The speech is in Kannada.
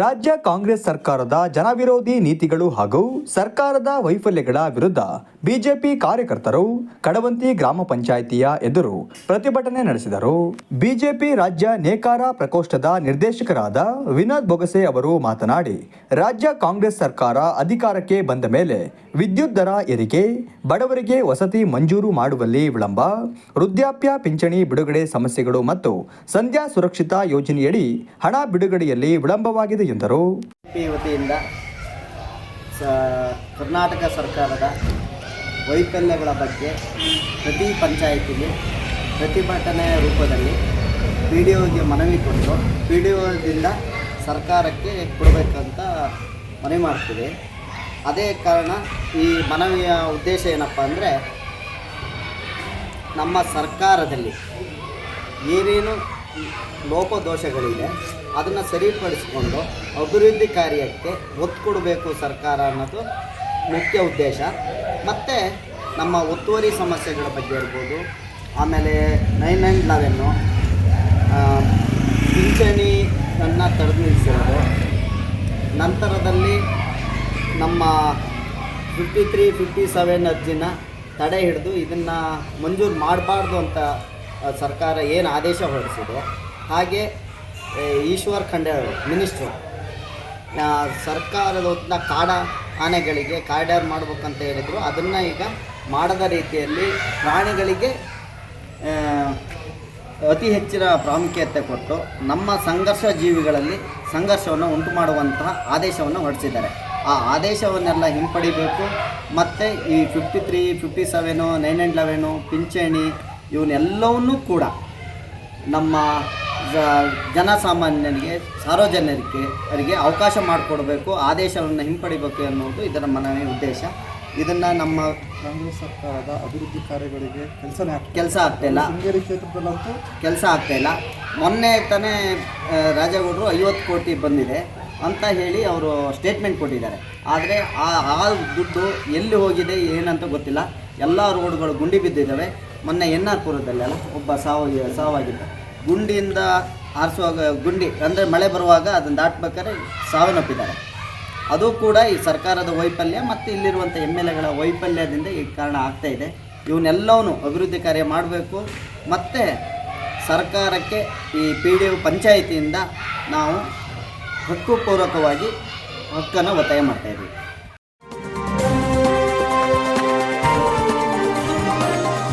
ರಾಜ್ಯ ಕಾಂಗ್ರೆಸ್ ಸರ್ಕಾರದ ಜನವಿರೋಧಿ ನೀತಿಗಳು ಹಾಗೂ ಸರ್ಕಾರದ ವೈಫಲ್ಯಗಳ ವಿರುದ್ಧ ಬಿಜೆಪಿ ಕಾರ್ಯಕರ್ತರು ಕಡವಂತಿ ಗ್ರಾಮ ಪಂಚಾಯಿತಿಯ ಎದುರು ಪ್ರತಿಭಟನೆ ನಡೆಸಿದರು. ಬಿಜೆಪಿ ರಾಜ್ಯ ನೇಕಾರ ಪ್ರಕೋಷ್ಠದ ನಿರ್ದೇಶಕರಾದ ವಿನೋದ್ ಬೊಗಸೆ ಅವರು ಮಾತನಾಡಿ, ರಾಜ್ಯ ಕಾಂಗ್ರೆಸ್ ಸರ್ಕಾರ ಅಧಿಕಾರಕ್ಕೆ ಬಂದ ಮೇಲೆ ವಿದ್ಯುತ್ ದರ ಏರಿಕೆ, ಬಡವರಿಗೆ ವಸತಿ ಮಂಜೂರು ಮಾಡುವಲ್ಲಿ ವಿಳಂಬ, ವೃದ್ಧಾಪ್ಯ ಪಿಂಚಣಿ ಬಿಡುಗಡೆ ಸಮಸ್ಯೆಗಳು ಮತ್ತು ಸಂಧ್ಯಾ ಸುರಕ್ಷಿತ ಯೋಜನೆಯಡಿ ಹಣ ಬಿಡುಗಡೆಯಲ್ಲಿ ವಿಳಂಬವಾಗಿದೆ ಎಂದರು. ಪಿ ವತಿಯಿಂದ ಸ ಕರ್ನಾಟಕ ಸರ್ಕಾರದ ವೈಫಲ್ಯಗಳ ಬಗ್ಗೆ ಪ್ರತಿ ಪಂಚಾಯಿತಿಗೆ ಪ್ರತಿಭಟನೆಯ ರೂಪದಲ್ಲಿ ಪಿ ಡಿ ಒಗೆ ಮನವಿ ಕೊಟ್ಟು ಪಿ ಡಿ ಒದಿಂದ ಸರ್ಕಾರಕ್ಕೆ ಕೊಡಬೇಕಂತ ಮನವಿ ಮಾಡ್ತೀವಿ ಅದೇ ಕಾರಣ ಈ ಮನವಿಯ ಉದ್ದೇಶ ಏನಪ್ಪ ಅಂದರೆ ನಮ್ಮ ಸರ್ಕಾರದಲ್ಲಿ ಏನೇನು ಲೋಪದೋಷಗಳಿದೆ. ಅದನ್ನು ಸರಿಪಡಿಸಿಕೊಂಡು ಅಭಿವೃದ್ಧಿ ಕಾರ್ಯಕ್ಕೆ ಒತ್ತು ಕೊಡಬೇಕು ಸರ್ಕಾರ ಅನ್ನೋದು ಮುಖ್ಯ ಉದ್ದೇಶ. ಮತ್ತು ನಮ್ಮ ಒತ್ತುವರಿ ಸಮಸ್ಯೆಗಳ ಬಗ್ಗೆ ಇರ್ಬೋದು. ಆಮೇಲೆ ನೈನ್ ನೈನ್ ಲೆವೆನ್ನು ಪಿಂಚಣಿಯನ್ನು ತಡೆದು ನಿಲ್ಲಿಸಿರೋದು. ನಂತರದಲ್ಲಿ ನಮ್ಮ ಫಿಫ್ಟಿ ತ್ರೀ ಫಿಫ್ಟಿ ಸೆವೆನ್ ಅರ್ಜಿನ ತಡೆ ಹಿಡಿದು ಇದನ್ನು ಮಂಜೂರು ಮಾಡಬಾರ್ದು ಅಂತ ಸರ್ಕಾರ ಏನು ಆದೇಶ ಹೊರಡಿಸಿದೆ ಹಾಗೆ ಈಶ್ವರ್ ಖಂಡೆ ಅವರು ಮಿನಿಸ್ಟ್ರು ಸರ್ಕಾರದ ವತಿಯಿಂದ ಕಾಡ ಆನೆಗಳಿಗೆ ಕಾರಿಡಾರ್ ಮಾಡಬೇಕಂತ ಹೇಳಿದರು. ಅದನ್ನು ಈಗ ಮಾಡದ ರೀತಿಯಲ್ಲಿ ಪ್ರಾಣಿಗಳಿಗೆ ಅತಿ ಹೆಚ್ಚಿನ ಪ್ರಾಮುಖ್ಯತೆ ಕೊಟ್ಟು ನಮ್ಮ ಸಂಘರ್ಷ ಜೀವಿಗಳಲ್ಲಿ ಸಂಘರ್ಷವನ್ನು ಉಂಟು ಮಾಡುವಂತಹ ಆದೇಶವನ್ನು ಹೊರಡಿಸಿದ್ದಾರೆ. ಆ ಆದೇಶವನ್ನೆಲ್ಲ ಹಿಂಪಡಿಬೇಕು. ಮತ್ತು ಈ fifty three fifty seven nine and eleven ಪಿಂಚಣಿ ಇವನ್ನೆಲ್ಲವನ್ನೂ ಕೂಡ ನಮ್ಮ ಜನಸಾಮಾನ್ಯರಿಗೆ ಸಾರ್ವಜನಿಕರಿಗೆ ಅವರಿಗೆ ಅವಕಾಶ ಮಾಡಿಕೊಡಬೇಕು ಆದೇಶವನ್ನು ಹಿಂಪಡಿಬೇಕು ಅನ್ನೋದು ಇದರ ಮನವಿ ಉದ್ದೇಶ. ಇದನ್ನು ನಮ್ಮ ಕಾಂಗ್ರೆಸ್ ಸರ್ಕಾರದ ಅಭಿವೃದ್ಧಿ ಕಾರ್ಯಗಳಿಗೆ ಕೆಲಸ ಕೆಲಸ ಆಗ್ತಾಯಿಲ್ಲ ಶೃಂಗೇರಿ ಕ್ಷೇತ್ರದಲ್ಲಂತೂ ಕೆಲಸ ಆಗ್ತಾಯಿಲ್ಲ ಮೊನ್ನೆ ತಾನೇ ರಾಜೇಗೌಡರು ಐವತ್ತು ಕೋಟಿ ಬಂದಿದೆ ಅಂತ ಹೇಳಿ ಅವರು ಸ್ಟೇಟ್ಮೆಂಟ್ ಕೊಟ್ಟಿದ್ದಾರೆ. ಆದರೆ ಆ ಆ ದುಡ್ಡು ಎಲ್ಲಿ ಹೋಗಿದೆ ಏನಂತ ಗೊತ್ತಿಲ್ಲ. ಎಲ್ಲ ರೋಡ್ಗಳು ಗುಂಡಿ ಬಿದ್ದಿದ್ದಾವೆ. ಮೊನ್ನೆ ಎನ್ ಆರ್ ಪುರದಲ್ಲೆಲ್ಲ ಒಬ್ಬ ಸಾವು ಸಾವಾಗಿದ್ದ ಗುಂಡಿಯಿಂದ ಆರಿಸುವಾಗ ಗುಂಡಿ, ಅಂದರೆ ಮಳೆ ಬರುವಾಗ ಅದನ್ನು ದಾಟಬೇಕಾದ್ರೆ ಸಾವನ್ನಪ್ಪಿದ್ದಾರೆ ಅದು ಕೂಡ ಈ ಸರ್ಕಾರದ ವೈಫಲ್ಯ ಮತ್ತು ಇಲ್ಲಿರುವಂಥ ಎಂ ಎಲ್ ಎಗಳ ವೈಫಲ್ಯದಿಂದ ಈ ಕಾರಣ ಆಗ್ತಾ ಇದೆ. ಇವನ್ನೆಲ್ಲವೂ ಅಭಿವೃದ್ಧಿ ಕಾರ್ಯ ಮಾಡಬೇಕು. ಮತ್ತು ಸರ್ಕಾರಕ್ಕೆ ಈ ಪಿ ಡಿ ಒ ಪಂಚಾಯಿತಿಯಿಂದ ನಾವು ಹಕ್ಕುಪೂರ್ವಕವಾಗಿ ಹಕ್ಕನ್ನು ಒತ್ತಾಯ ಮಾಡ್ತಾಯಿದ್ದೀವಿ